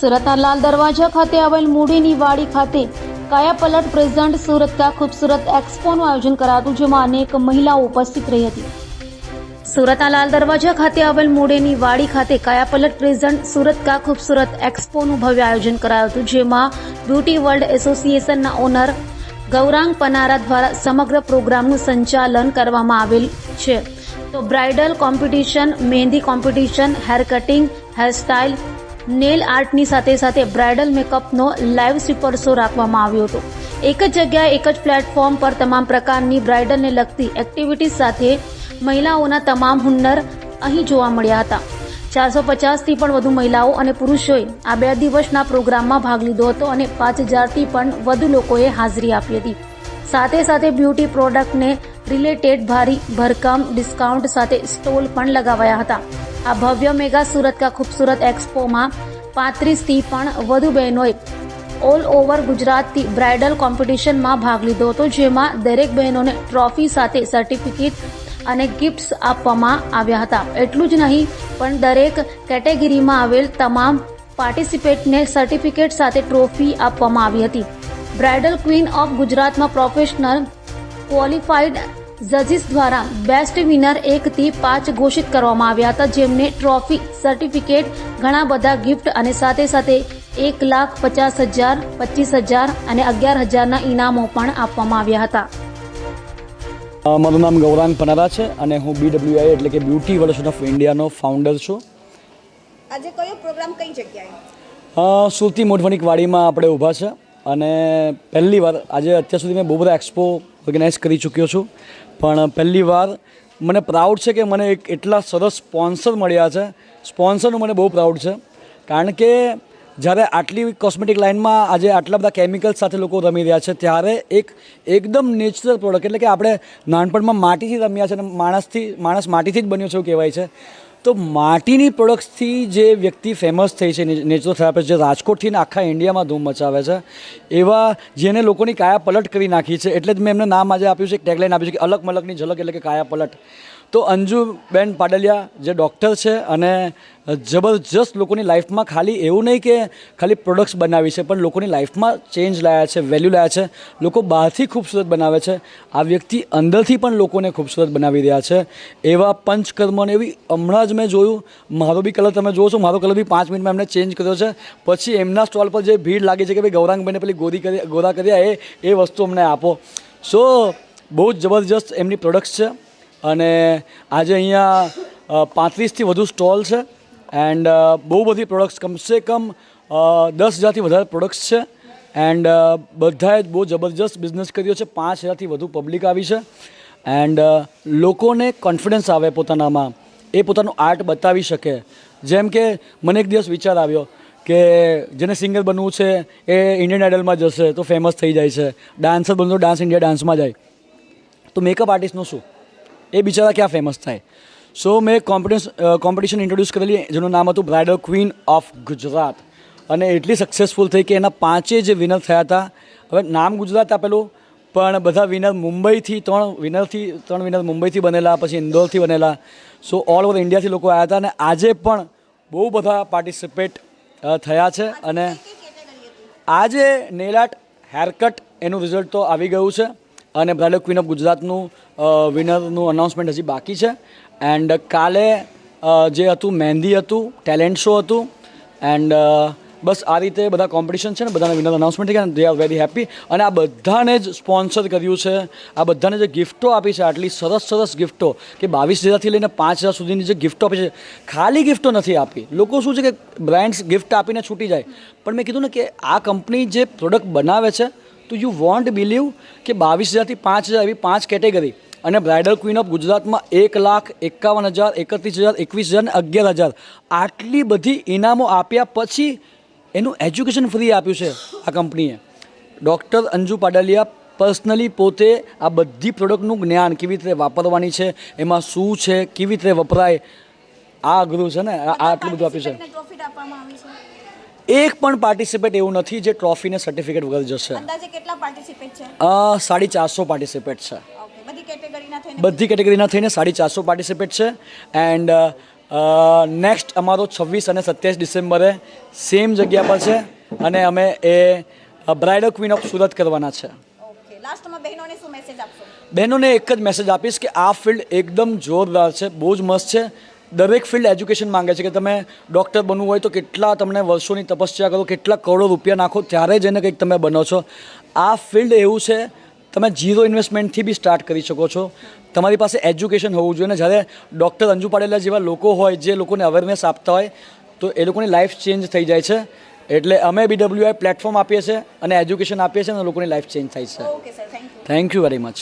સુરતના લાલ દરવાજા ખાતે આવેલ મૂડીની વાડી ખાતે કાયા પલટ પ્રેઝન્ટ સુરત કા ખૂબસૂરત એક્સપોનું આયોજન કરાતું, જેમાં અનેક મહિલાઓ ઉપસ્થિત રહી હતી. સુરતના લાલ દરવાજા ખાતે આવેલ મૂડેની વાડી ખાતે કાયા પલટ પ્રેઝન્ટ સુરત કા ખૂબસૂરત એક્સપોનું ભવ્ય આયોજન કરાયું હતું, જેમાં બ્યુટી વર્લ્ડ એસોસિએશનના ઓનર ગૌરાંગ પનારા દ્વારા સમગ્ર પ્રોગ્રામનું સંચાલન કરવામાં આવેલ છે. તો bridal competition, mehndi competition, hair cutting hairstyle nail આર્ટની સાથે સાથે બ્રાઇડલ મેકઅપનો લાઈવ સ્વીપર શો રાખવામાં આવ્યો હતો. એક જ જગ્યાએ એક જ પ્લેટફોર્મ પર તમામ પ્રકારની બ્રાઇડલને લગતી એક્ટિવિટીઝ સાથે મહિલાઓના તમામ હુન્નર અહીં જોવા મળ્યા હતા. ચારસો પચાસથી પણ વધુ મહિલાઓ અને પુરુષોએ આ બે દિવસના પ્રોગ્રામમાં ભાગ લીધો હતો અને પાંચ હજારથી પણ વધુ લોકોએ હાજરી આપી હતી. સાથે સાથે બ્યુટી પ્રોડક્ટને રિલેટેડ ભારી ભરકમ, ડિસ્કાઉન્ટ સાથે સ્ટોલ પણ લગાવાયા હતા. આ ભવ્ય મેગા સુરત કા ખૂબસૂરત એક્સપોમાં પાંત્રીસથી પણ વધુ બહેનોએ ઓલ ઓવર ગુજરાતથી બ્રાઇડલ કોમ્પિટિશનમાં ભાગ લીધો હતો, જેમાં દરેક બહેનોને ટ્રોફી સાથે સર્ટિફિકેટ અને ગિફ્ટ્સ આપવામાં આવ્યા હતા. એટલું જ નહીં, પણ દરેક કેટેગરીમાં આવેલ તમામ પાર્ટિસિપેટને સર્ટિફિકેટ સાથે ટ્રોફી આપવામાં આવી હતી. બ્રાઇડલ ક્વીન ઓફ ગુજરાતમાં પ્રોફેશનલ ક્વોલિફાઈડ જજીસ દ્વારા બેસ્ટ વિનર એકથી પાંચ ઘોષિત કરવામાં આવ્યા હતા. જેમને ટ્રોફી સર્ટિફિકેટ ઘણા બધા ગિફ્ટ અને સાથે સાથે એક લાખ પચાસ હજાર પચીસ હજાર અને અગિયાર હજારના ઇનામો પણ આપવામાં આવ્યા હતા. મારું નામ ગૌરાંગ પનારા છે અને હું બીડબ્લ્યુઆઈ એટલે કે બ્યુટી વર્લ્ડ ઓફ ઇન્ડિયાનો ફાઉન્ડર છું. આજે કયો પ્રોગ્રામ કઈ જગ્યાએ? સુરતી મોઢવણિક વાડીમાં આપણે ઊભા છે. અને પહેલી વાર આજે અત્યાર સુધી મેં બહુ બધા એક્સપો ઓર્ગેનાઇઝ કરી ચૂક્યો છું. પણ પહેલી વાર મને પ્રાઉડ છે કે મને એક એટલા સરસ સ્પોન્સર મળ્યા છે. સ્પોન્સરનું મને બહુ પ્રાઉડ છે. કારણ કે જ્યારે આટલી કોસ્મેટિક લાઇનમાં આજે આટલા બધા કેમિકલ્સ સાથે લોકો રમી રહ્યા છે, ત્યારે એક એકદમ નેચરલ પ્રોડક્ટ એટલે કે આપણે નાનપણમાં માટીથી રમ્યા છે અને માણસથી, માણસ માટીથી જ બન્યો છે એવું કહેવાય છે. તો માટીની પ્રોડક્ટ્સથી જે વ્યક્તિ ફેમસ થઈ છે નેચરલ થેરાપિસ્ટ જે રાજકોટથી આખા ઇન્ડિયામાં ધૂમ મચાવે છે, એવા જેને લોકોની કાયા પલટ કરી નાખી છે, એટલે જ મેં એમને નામ આજે આપ્યું છે, એક ટેગલાઇન આપ્યું છે કે અલગ મલકની ઝલક એટલે કે કાયા પલટ. તો અંજુબેન પાડલિયા જે ડૉક્ટર છે અને જબરજસ્ત લોકોની લાઈફમાં ખાલી એવું નહીં કે ખાલી પ્રોડક્ટ્સ બનાવી છે, પણ લોકોની લાઈફમાં ચેન્જ લાયા છે વેલ્યુ લાયા છે. લોકો બહારથી ખૂબસૂરત બનાવે છે. આ વ્યક્તિ અંદરથી પણ લોકોને ખૂબસૂરત બનાવી રહ્યા છે. એવા પંચકર્મને એવી હમણાં જ મેં જોયું. મારો બી કલર તમે છો, મારો કલર બી પાંચ મિનિટમાં એમને ચેન્જ કર્યો છે. પછી એમના સ્ટોલ પર જે ભીડ લાગી છે કે ભાઈ ગૌરાંગભાઈને પેલી ગોરી કરી, ગોરા કર્યા એ એ વસ્તુ અમને આપો. સો બહુ જ જબરજસ્ત એમની પ્રોડક્ટ્સ છે. અને આજે અહીંયા પાંત્રીસથી વધુ સ્ટોલ છે. એન્ડ બહુ બધી પ્રોડક્ટ્સ કમસે કમ દસ હજારથી વધારે પ્રોડક્ટ્સ છે. એન્ડ બધાએ બહુ જબરજસ્ત બિઝનેસ કર્યો છે. પાંચ હજારથી વધુ પબ્લિક આવી છે. એન્ડ લોકોને કોન્ફિડન્સ આવે પોતાનામાં. એ પોતાનું આર્ટ બતાવી શકે. જેમ કે મને એક દિવસ વિચાર આવ્યો કે જેને સિંગર બનવું છે, એ ઇન્ડિયન આઇડલમાં જશે તો ફેમસ થઈ જાય છે. ડાન્સર બનવું ડાન્સ ઇન્ડિયા ડાન્સમાં જાય. તો મેકઅપ આર્ટિસ્ટનું શું? એ બિચારા ક્યાં ફેમસ થાય? સો મેં કોમ્પિટિશ કોમ્પિટિશન ઇન્ટ્રોડ્યુસ કરેલી જેનું નામ હતું બ્રાઇડલ ક્વીન ઓફ ગુજરાત અને એટલી સક્સેસફુલ થઈ કે એના પાંચે જે વિનર થયા હતા હવે નામ ગુજરાત આપેલું પણ બધા વિનર મુંબઈથી ત્રણ વિનરથી ત્રણ વિનર મુંબઈથી બનેલા પછી ઇન્દોરથી બનેલા. સો ઓલ ઓવર ઇન્ડિયાથી લોકો આવ્યા હતા અને આજે પણ બહુ બધા પાર્ટિસિપેટ થયા છે અને આજે નેલ આર્ટ હેરકટ એનું રિઝલ્ટ તો આવી ગયું છે. અને બ્રાઇડલ ક્વીન ઓફ ગુજરાતનું વિનરનું અનાઉન્સમેન્ટ હજી બાકી છે. એન્ડ કાલે જે હતું, મહેંદી હતું ટેલેન્ટ શો હતું એન્ડ બસ આ રીતે બધા કોમ્પિટિશન છે ને, બધાના વિનર અનાઉન્સમેન્ટ થઈ ગયા દે આર વેરી હેપી અને આ બધાને જ સ્પોન્સર કર્યું છે, આ બધાને જે ગિફ્ટો આપી છે, આટલી સરસ સરસ ગિફ્ટો કે બાવીસ હજારથી લઈને પાંચ હજાર સુધીની જે ગિફ્ટો આપી છે, ખાલી ગિફ્ટો નથી આપી. લોકો શું છે કે બ્રાન્ડ્સ ગિફ્ટ આપીને છૂટી જાય. પણ મેં કીધું ને કે આ કંપની જે પ્રોડક્ટ બનાવે છે તો યુ વોન્ટ બિલીવ કે બાવીસ હજારથી પાંચ હજાર એવી પાંચ કેટેગરી અને બ્રાઇડલ ક્વીન ઓફ ગુજરાતમાં એક લાખ, એકાવન હજાર, એકત્રીસ હજાર, એકવીસ હજાર અને અગિયાર હજાર. આટલી બધી ઇનામો આપ્યા પછી એનું એજ્યુકેશન ફ્રી આપ્યું છે આ કંપનીએ ડૉક્ટર અંજુ પાડલિયા પર્સનલી પોતે આ બધી પ્રોડક્ટનું જ્ઞાન કેવી રીતે વાપરવાની છે, એમાં શું છે, કેવી રીતે વપરાય, આ અઘરું છે ને આટલું બધું આપ્યું છે. એક પણ પાર્ટિસિપેટ એવું નથી જે ટ્રોફીને સર્ટિફિકેટ વગર જશે. અંદાજે કેટલા પાર્ટિસિપેટ છે? સાડી ચારસો પાર્ટિસિપેટ છે. બધી કેટેગરીના થઈને સાડી ચારસો પાર્ટિસિપેટ છે. એન્ડ નેક્સ્ટ અમારો છવ્વીસ અને સત્યાવીસ ડિસેમ્બરે સેમ જગ્યા પર છે અને અમે એ બ્રાઇડલ ક્વીન ઓફ સુરત કરવાના છે. બહેનોને એક જ મેસેજ આપીશ કે આ ફિલ્ડ એકદમ જોરદાર છે બહુ જ મસ્ત છે. દરેક ફિલ્ડ એજ્યુકેશન માંગે છે કે તમે ડૉક્ટર બનવું હોય તો કેટલા તમને વર્ષોની તપસ્યા કરો કેટલા કરોડો રૂપિયા નાખો ત્યારે જ એને કંઈક તમે બનો છો. આ ફિલ્ડ એવું છે તમે ઝીરો ઇન્વેસ્ટમેન્ટથી બી સ્ટાર્ટ કરી શકો છો. તમારી પાસે એજ્યુકેશન હોવું જોઈએ ને જ્યારે ડૉક્ટર અંજુ પાડેલા જેવા લોકો હોય જે લોકોને અવેરનેસ આપતા હોય તો એ લોકોની લાઈફ ચેન્જ થઈ જાય છે. એટલે અમે બીડબ્લ્યુઆઈ પ્લેટફોર્મ આપીએ છીએ અને એજ્યુકેશન આપીએ છીએ અને લોકોની લાઈફ ચેન્જ થાય છે. Thank you very much